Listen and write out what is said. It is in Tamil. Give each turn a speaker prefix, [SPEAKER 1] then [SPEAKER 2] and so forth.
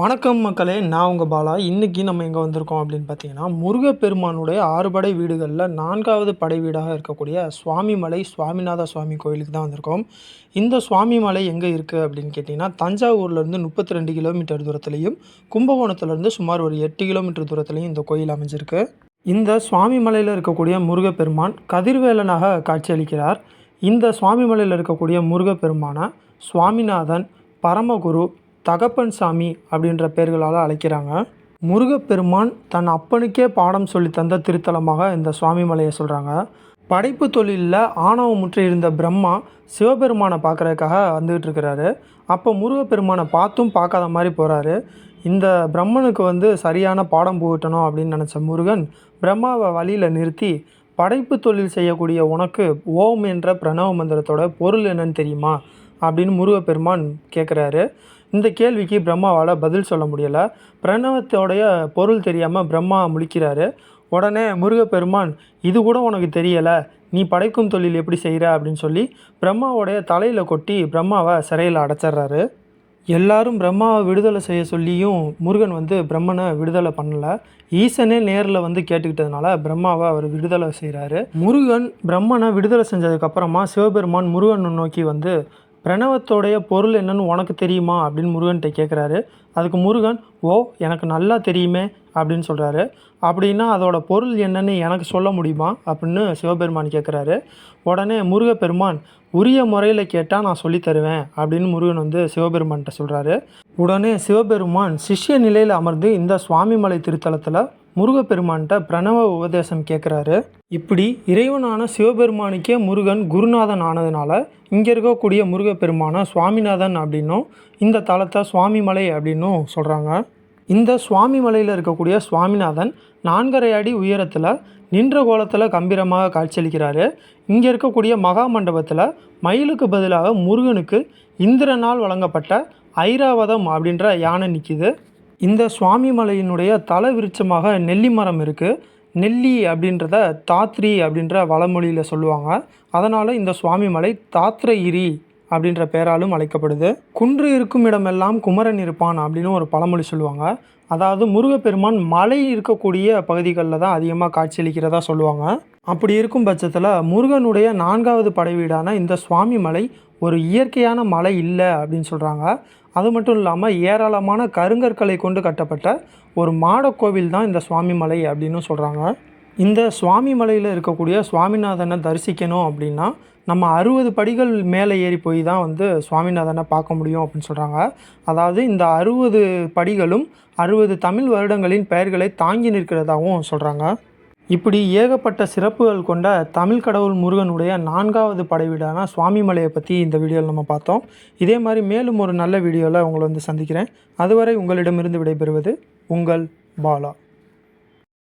[SPEAKER 1] வணக்கம் மக்களே நான் உங்கள் பாலா. இன்றைக்கி நம்ம எங்கே வந்திருக்கோம் அப்படின்னு பார்த்தீங்கன்னா முருகப்பெருமானுடைய ஆறுபடை வீடுகளில் நான்காவது படை வீடாக இருக்கக்கூடிய சுவாமிமலை சுவாமிநாத சுவாமி கோயிலுக்கு தான் வந்திருக்கோம். இந்த சுவாமிமலை எங்கே இருக்குது அப்படின்னு கேட்டிங்கன்னா தஞ்சாவூர்லேருந்து முப்பத்தி ரெண்டு கிலோமீட்டர் தூரத்துலையும் கும்பகோணத்துலேருந்து சுமார் ஒரு எட்டு கிலோமீட்டர் தூரத்துலையும் இந்த கோயில் அமைஞ்சிருக்கு. இந்த சுவாமிமலையில் இருக்கக்கூடிய முருகப்பெருமான் கதிர்வேலனாக காட்சியளிக்கிறார். இந்த சுவாமிமலையில் இருக்கக்கூடிய முருகப்பெருமானை சுவாமிநாதன் பரமகுரு தகப்பன் சாமி அப்படின்ற பெயர்களால் அழைக்கிறாங்க. முருகப்பெருமான் தன் அப்பனுக்கே பாடம் சொல்லி தந்த திருத்தலமாக இந்த சுவாமிமலையை சொல்கிறாங்க படைப்பு தொழிலில் ஆணவம் முற்றி இருந்த பிரம்மா சிவபெருமானை பார்க்குறதுக்காக வந்துகிட்டு இருக்கிறாரு. அப்போ முருகப்பெருமானை பார்த்தும் பார்க்காத மாதிரி போகிறாரு இந்த பிரம்மனுக்கு வந்து சரியான பாடம் புகட்டணும் அப்படின்னு நினச்ச முருகன் பிரம்மாவை வழியில் நிறுத்தி படைப்பு தொழில் செய்யக்கூடிய உனக்கு ஓம் என்ற பிரணவ மந்திரத்தோட பொருள் என்னன்னு தெரியுமா அப்படின்னு முருகப்பெருமான் கேட்குறாரு இந்த கேள்விக்கு பிரம்மாவால் பதில் சொல்ல முடியலை. பிரணவத்தோடைய பொருள் தெரியாமல் பிரம்மா முழிக்கிறாரு. உடனே முருகப்பெருமான் இது கூட உனக்கு தெரியலை. நீ படைக்கும் தொழில் எப்படி செய்கிற அப்படின்னு சொல்லி பிரம்மாவோடைய தலையில் கொட்டி பிரம்மாவை சிறையில் அடைச்சிட்றாரு. எல்லாரும் பிரம்மாவை விடுதலை செய்ய சொல்லியும் முருகன் வந்து பிரம்மனை விடுதலை பண்ணலை. ஈசனே நேரில் வந்து கேட்டுக்கிட்டதுனால பிரம்மாவை அவர் விடுதலை செய்கிறாரு முருகன் பிரம்மனை விடுதலை செஞ்சதுக்கப்புறமா சிவபெருமான் முருகனை நோக்கி வந்து பிரணவத்தோடைய பொருள் என்னன்னு உனக்கு தெரியுமா? அப்படின்னு முருகன்கிட்ட கேட்குறாரு அதுக்கு முருகன் ஓ எனக்கு நல்லா தெரியுமே அப்படின்னு சொல்கிறாரு அப்படின்னா அதோட பொருள் என்னன்னு எனக்கு சொல்ல முடியுமா? அப்படின்னு சிவபெருமான் கேட்குறாரு உடனே முருகப்பெருமான் உரிய முறையில் கேட்டால் நான் சொல்லித் தருவேன் அப்படின்னு முருகன் வந்து சிவபெருமான்கிட்ட சொல்கிறாரு உடனே சிவபெருமான் சிஷ்ய நிலையில் அமர்ந்து இந்த சுவாமிமலை திருத்தலத்தில் முருகப்பெருமான்கிட்ட பிரணவ உபதேசம் கேட்குறாரு இப்படி இறைவனான சிவபெருமானுக்கே முருகன் குருநாதன் ஆனதுனால இங்கே இருக்கக்கூடிய முருகப்பெருமானை சுவாமிநாதன் அப்படின்னும் இந்த தலத்தை சுவாமிமலை அப்படின்னும் சொல்கிறாங்க இந்த சுவாமிமலையில் இருக்கக்கூடிய சுவாமிநாதன் நான்கரை அடி உயரத்தில் நின்ற கோலத்தில் கம்பீரமாக காட்சியளிக்கிறாரு. இங்கே இருக்கக்கூடிய மகா மண்டபத்தில் மயிலுக்கு பதிலாக முருகனுக்கு இந்திரனால் வழங்கப்பட்ட ஐராவதம் அப்படின்ற யானை நிற்கிது இந்த சுவாமிமலையினுடைய தல விருட்சமாக நெல்லி மரம் இருக்குது நெல்லி அப்படின்றத தாத்ரி அப்படின்ற வளமொழியில் சொல்லுவாங்க. அதனால் இந்த சுவாமி மலை தாத்ரகிரி அப்படின்ற பெயராலும் அழைக்கப்படுது. குன்று இருக்கும் இடமெல்லாம் குமரன் இருப்பான் அப்படின்னு ஒரு பழமொழி சொல்லுவாங்க. அதாவது முருகப்பெருமான் மலை இருக்கக்கூடிய பகுதிகளில் தான் அதிகமாக காட்சியளிக்கிறதா சொல்லுவாங்க. அப்படி இருக்கும் பட்சத்தில் முருகனுடைய நான்காவது படைவீடான இந்த சுவாமி மலை ஒரு இயற்கையான மலை இல்லை அப்படின்னு சொல்கிறாங்க அது மட்டும் இல்லாமல் ஏராளமான கருங்கற்களை கொண்டு கட்டப்பட்ட ஒரு மாடக்கோவில் தான் இந்த சுவாமி மலை அப்படின்னு சொல்கிறாங்க இந்த சுவாமி மலையில் இருக்கக்கூடிய சுவாமிநாதனை தரிசிக்கணும் அப்படின்னா நம்ம அறுபது படிகள் மேலே ஏறி போய் தான் வந்து சுவாமிநாதனை பார்க்க முடியும் அப்படின்னு சொல்கிறாங்க அதாவது இந்த அறுபது படிகளும் அறுபது தமிழ் வருடங்களின் பெயர்களை தாங்கி நிற்கிறதாகவும் சொல்கிறாங்க இப்படி ஏகப்பட்ட சிறப்புகள் கொண்ட தமிழ் கடவுள் முருகனுடைய நான்காவது படைவீடான சுவாமிமலையை பற்றி இந்த வீடியோவில் நம்ம பார்த்தோம். இதே மாதிரி மேலும் ஒரு நல்ல வீடியோவில் உங்களை வந்து சந்திக்கிறேன். அதுவரை உங்களிடமிருந்து விடைபெறுவது உங்கள் பாலா.